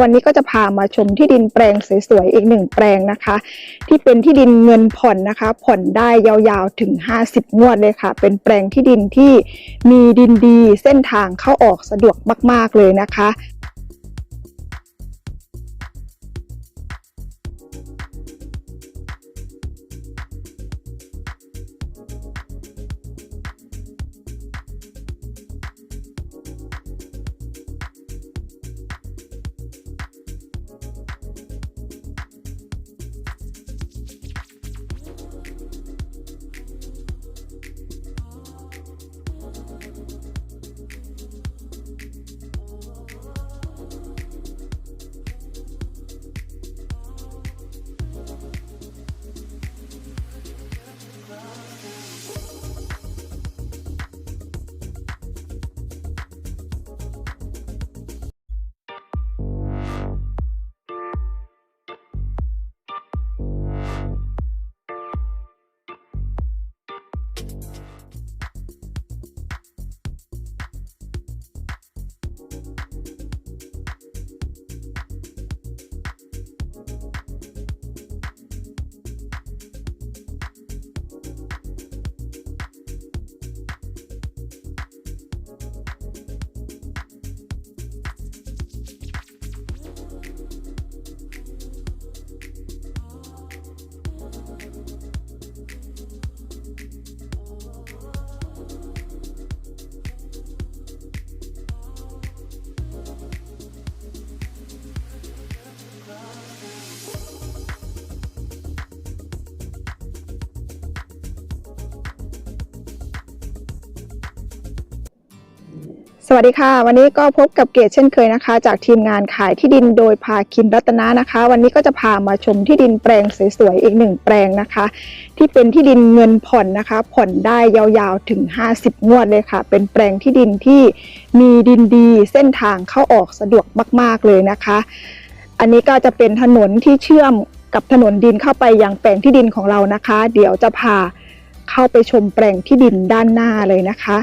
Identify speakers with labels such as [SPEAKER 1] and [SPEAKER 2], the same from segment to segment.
[SPEAKER 1] วันนี้ก็จะพามาชมที่ดินแปลงสวยๆอีกหนึ่งแปลงนะคะ ที่เป็นที่ดินเงินผ่อนนะคะ ผ่อนได้ยาวๆถึง 50 งวดเลยค่ะ เป็นแปลงที่ดินที่มีดินดีเส้นทางเข้าออกสะดวกมาก ๆเลยนะคะ วัสดีค่ะ วันนี้ก็พบกับเกตเช่นเคยนะคะ จากทีมงานขายที่ดินโดยพาคินรัตนะนะคะ วันนี้ก็จะพามาชมที่ดินแปลงสวยๆอีกหนึ่งแปลงนะคะ ที่เป็นที่ดินเงินผ่อนนะคะ ผ่อนได้ยาวๆถึง 50 งวดเลยค่ะ เป็นแปลงที่ดินที่มีดินดีเส้นทางเข้าออกสะดวกมาก ๆเลยนะคะ อันนี้ก็จะเป็นถนนที่เชื่อมกับถนนดินเข้าไปยังแปลงที่ดินของเรานะคะ เดี๋ยวจะพาเข้าไปชมแปลงที่ดินด้านหน้าเลยนะคะ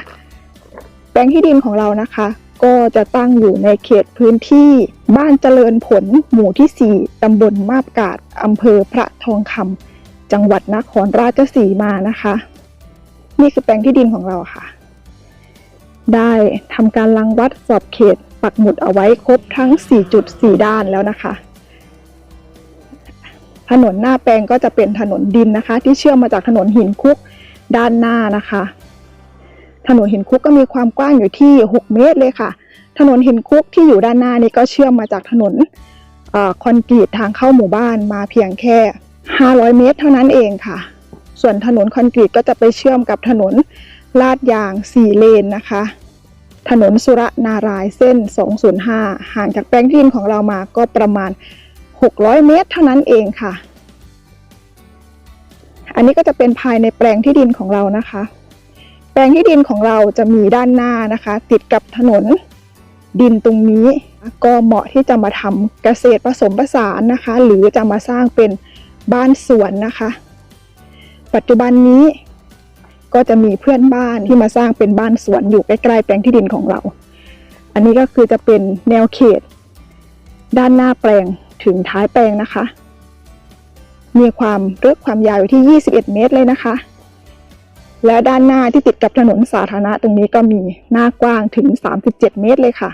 [SPEAKER 1] แปลงที่ดินของเรานะคะ ก็จะตั้งอยู่ในเขตพื้นที่บ้านเจริญผลหมู่ที่ 4 ตำบลมาบกาดอำเภอพระทองคำจังหวัดนครราชสีมานะคะ นี่คือแปลงที่ดินของเราค่ะ ได้ทำการรังวัดสอบเขตปักหมุดเอาไว้ครบทั้ง4.4ด้านแล้วนะคะ ถนนหน้าแปลงก็จะเป็นถนนดินนะคะ ที่เชื่อมมาจากถนนหินคุกด้านหน้านะคะ ถนนหินคุกก็มีความกว้างอยู่ที่ 6 เมตรเลยค่ะ ถนนหินคุกที่อยู่ด้านหน้านี้ก็เชื่อมมาจากถนนอคอนกรีตทางเข้าหมู่บ้านมาเพียงแค่ 500 เมตรเท่านั้นเองค่ะ ส่วนถนนคอนกรีตก็จะไปเชื่อมกับถนนลาดยาง 4 เลนนะคะ ถนนสุรนารายเส้น 205 ห่างจากแปลงที่ดินของเรามาก็ประมาณ 600 เมตรเท่านั้นเองค่ะ อันนี้ก็จะเป็นภายในแปลงที่ดินของเรานะคะ ลงที่ดินของเราจะมีด้านหน้านะคะ ติดกับถนนดินตรงนี้ ก็เหมาะที่จะมาทำเกษตรผสมผสานนะคะ หรือจะมาสร้างเป็นบ้านสวนนะคะ ปัจจุบันนี้ก็จะมีเพื่อนบ้านที่มาสร้างเป็นบ้านสวนอยู่ใกล้ๆแปลงที่ดินของเรา อันนี้ก็คือจะเป็นแนวเขต ด้านหน้าแปลงถึงท้ายแปลงนะคะ มีความลึกความยาวอยู่ที่ 21 เมตรเลยนะคะ และด้านหน้าที่ติดกับถนนสาธารณะตรงนี้ก็มีหน้ากว้างถึง 37 เมตรเลยค่ะ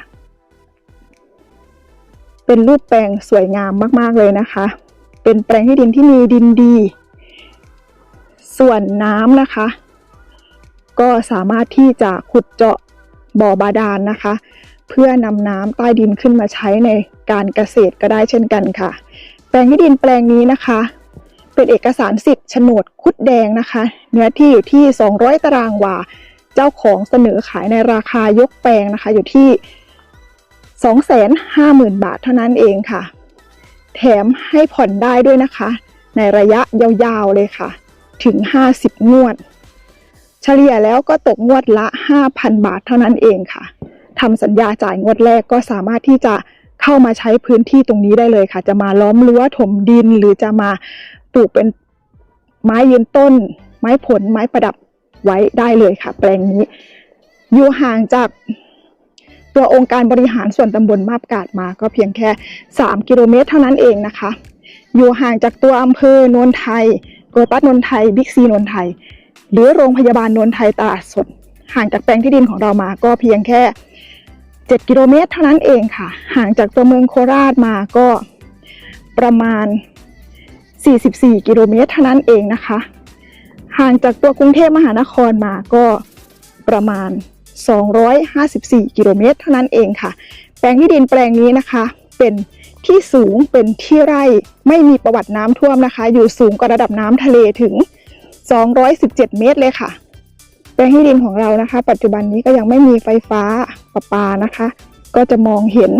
[SPEAKER 1] เป็นรูปแปลงสวยงามมาก ๆ เลยนะคะ เป็นแปลงที่ดินที่มีดินดี ส่วนน้ำนะคะ ก็สามารถที่จะขุดเจาะบ่อบาดาลนะคะ เพื่อนำน้ำใต้ดินขึ้นมาใช้ในการเกษตรก็ได้เช่นกันค่ะ แปลงที่ดินแปลงนี้นะคะ เป็นเอกสารสิทธิ์โฉนดคุดแดงนะคะ เนื้อที่อยู่ที่ 200 ตารางวา เจ้าของเสนอขายในราคายกแปลงนะคะ อยู่ที่ 250,000 บาทเท่านั้นเองค่ะ แถมให้ผ่อนได้ด้วยนะคะ ในระยะยาวๆเลยค่ะ ถึง 50 งวด เฉลี่ยแล้วก็ตกงวดละ 5,000 บาทเท่านั้นเองค่ะทำสัญญาจ่ายงวดแรกก็สามารถที่จะเข้ามาใช้พื้นที่ตรงนี้ได้เลยค่ะ จะมาล้อมรั้วถมดินหรือจะมา ปลูกเป็นไม้ยืนต้น ไม้ผล ไม้ประดับไว้ได้เลยค่ะ แปลงนี้ อยู่ห่างจากตัวองค์การบริหารส่วนตำบลมาบกาดมาก็เพียงแค่ 3 กิโลเมตรเท่านั้นเองนะคะ อยู่ห่างจากตัวอำเภอโนนไทยโกตัสนนไทย บิ๊กซีนนไทย หรือโรงพยาบาลนนไทยตลาดสด ห่างจากแปลงที่ดินของเรามาก็เพียงแค่ 7 กิโลเมตรเท่านั้นเองค่ะ ห่างจากตัวเมืองโคราชมาก็ประมาณ 44 กิโลเมตรเท่านั้นเองนะคะ ห่างจากตัวกรุงเทพมหานครมาก็ประมาณ 254 กิโลเมตรเท่านั้นเองค่ะ แปลงที่ดินแปลงนี้นะคะ เป็นที่สูงเป็นที่ไร่ไม่มีประวัติน้ำท่วมนะคะ อยู่สูงกว่าระดับน้ำทะเลถึง 217 เมตรเลยค่ะ แปลงที่ดินของเรานะคะ ปัจจุบันนี้ก็ยังไม่มีไฟฟ้าประปานะคะ ก็จะมองเห็น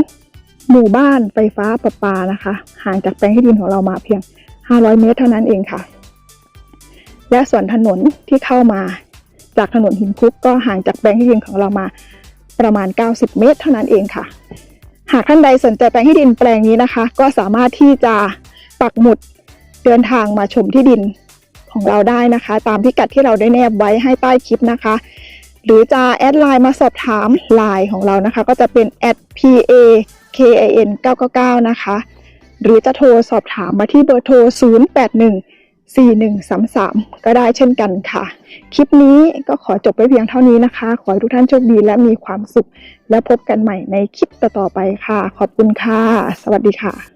[SPEAKER 1] หมู่บ้านไฟฟ้าประปานะคะ ห่างจากแปลงที่ดินของเรามาเพียง 500 เมตรเท่านั้นเองค่ะ และส่วนถนนที่เข้ามาจากถนนหินคุกก็ห่างจากแปลงที่ดินของเรามาประมาณ 90 เมตร เท่านั้นเองค่ะ หากท่านใดสนใจแปลงที่ดินแปลงนี้นะคะ ก็สามารถที่จะปักหมุดเดินทางมาชมที่ดินของเราได้นะคะ ตามพิกัดที่เราได้แนบไว้ให้ใต้คลิปนะคะ หรือจะแอดไลน์มาสอบถามไลน์ของเรานะคะ ก็จะเป็น @pa kin 999 นะคะ หรือจะโทรสอบถามมาที่เบอร์โทร 081 4133 ก็ได้เช่นกันค่ะ คลิปนี้ก็ขอจบไว้เพียงเท่านี้นะคะ ขอให้ทุกท่านโชคดีและมีความสุข และพบกันใหม่ในคลิปต่อๆไปค่ะ ขอบคุณค่ะ สวัสดีค่ะ